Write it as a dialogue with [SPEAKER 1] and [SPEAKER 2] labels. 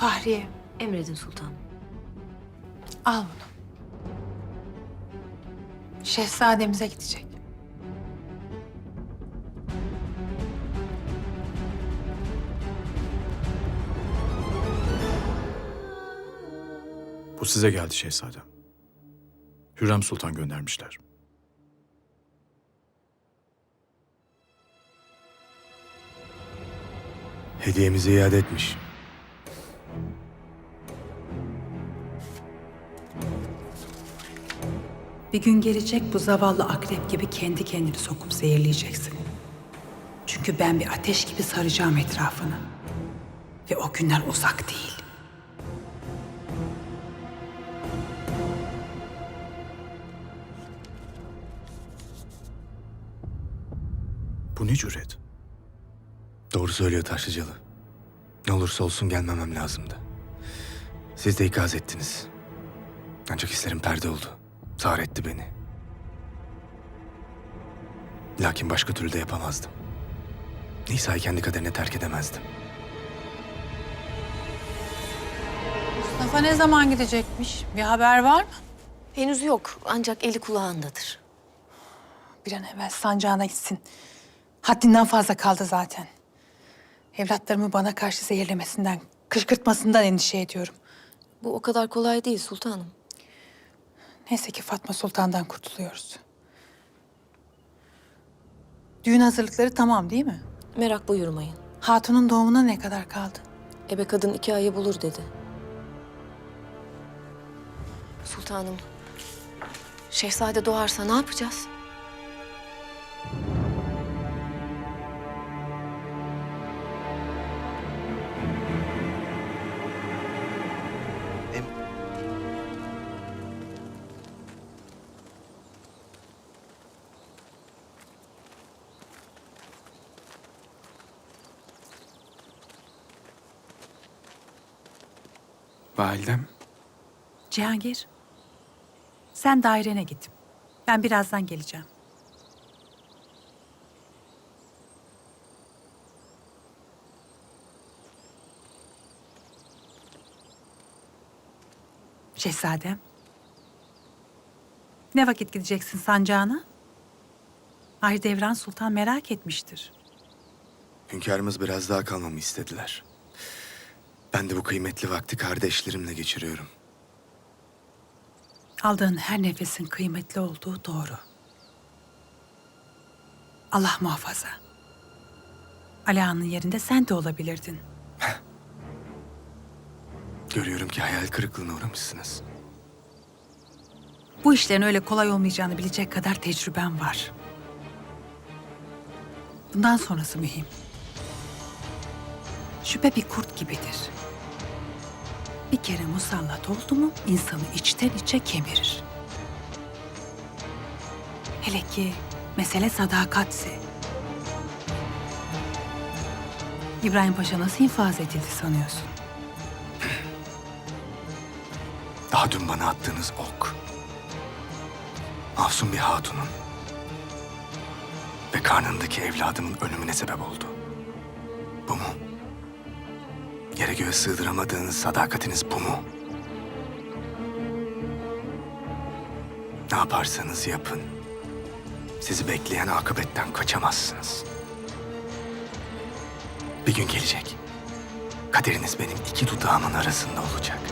[SPEAKER 1] Fahriye
[SPEAKER 2] Emredin sultanım.
[SPEAKER 1] al bunu. Şehzademize gidecek.
[SPEAKER 3] Bu size geldi şehzadem. Hürrem Sultan göndermişler.
[SPEAKER 4] Hediyemizi iade etmiş.
[SPEAKER 5] Bir gün gelecek bu zavallı akrep gibi kendi kendini sokup zehirleyeceksin. Çünkü ben bir ateş gibi saracağım etrafını. Ve o günler uzak değil.
[SPEAKER 3] Bu ne cüret?
[SPEAKER 4] Doğru söylüyor Taşlıcalı. Ne olursa olsun gelmemem lazımdı. Siz de ikaz ettiniz. Ancak hislerim perde oldu. Sağır etti beni. Lakin başka türlü de yapamazdım. Nisa'yı kendi kaderine terk edemezdim.
[SPEAKER 1] Mustafa ne zaman gidecekmiş? Bir haber var mı?
[SPEAKER 2] Henüz yok ancak eli kulağındadır.
[SPEAKER 1] Bir an evvel sancağına gitsin. Haddinden fazla kaldı zaten. Evlatlarımı bana karşı zehirlemesinden, kışkırtmasından endişe ediyorum.
[SPEAKER 2] Bu o kadar kolay değil sultanım.
[SPEAKER 1] Neyse ki Fatma Sultan'dan kurtuluyoruz. Düğün hazırlıkları tamam değil mi?
[SPEAKER 2] Merak buyurmayın.
[SPEAKER 1] Hatunun doğumuna ne kadar kaldı?
[SPEAKER 2] Ebe kadın iki ayı bulur dedi. Sultanım, şehzade doğarsa ne yapacağız?
[SPEAKER 4] Validem.
[SPEAKER 5] Cihangir, sen dairene git. Ben birazdan geleceğim. Şehzadem. Ne vakit gideceksin sancağına? Mahidevran Sultan merak etmiştir.
[SPEAKER 4] Hünkârımız biraz daha kalmamı istediler. Ben de bu kıymetli vakti kardeşlerimle geçiriyorum.
[SPEAKER 5] Aldığın her nefesin kıymetli olduğu doğru. Allah muhafaza. Ala'nın yerinde sen de olabilirdin.
[SPEAKER 4] Görüyorum ki hayal kırıklığına uğramışsınız.
[SPEAKER 5] Bu işlerin öyle kolay olmayacağını bilecek kadar tecrüben var. Bundan sonrası mühim. Şüphe bir kurt gibidir. Bir kere musallat oldu mu insanı içten içe kemirir. Hele ki mesele sadakatse. İbrahim Paşa nasıl infaz edildi sanıyorsun?
[SPEAKER 4] Daha dün bana attığınız ok. Masum bir hatunun ve karnındaki evladımın ölümüne sebep oldu. Bu mu? Yere göğe sığdıramadığınız sadakatiniz bu mu? Ne yaparsanız yapın. Sizi bekleyen akıbetten kaçamazsınız. Bir gün gelecek. Kaderiniz benim iki dudağımın arasında olacak.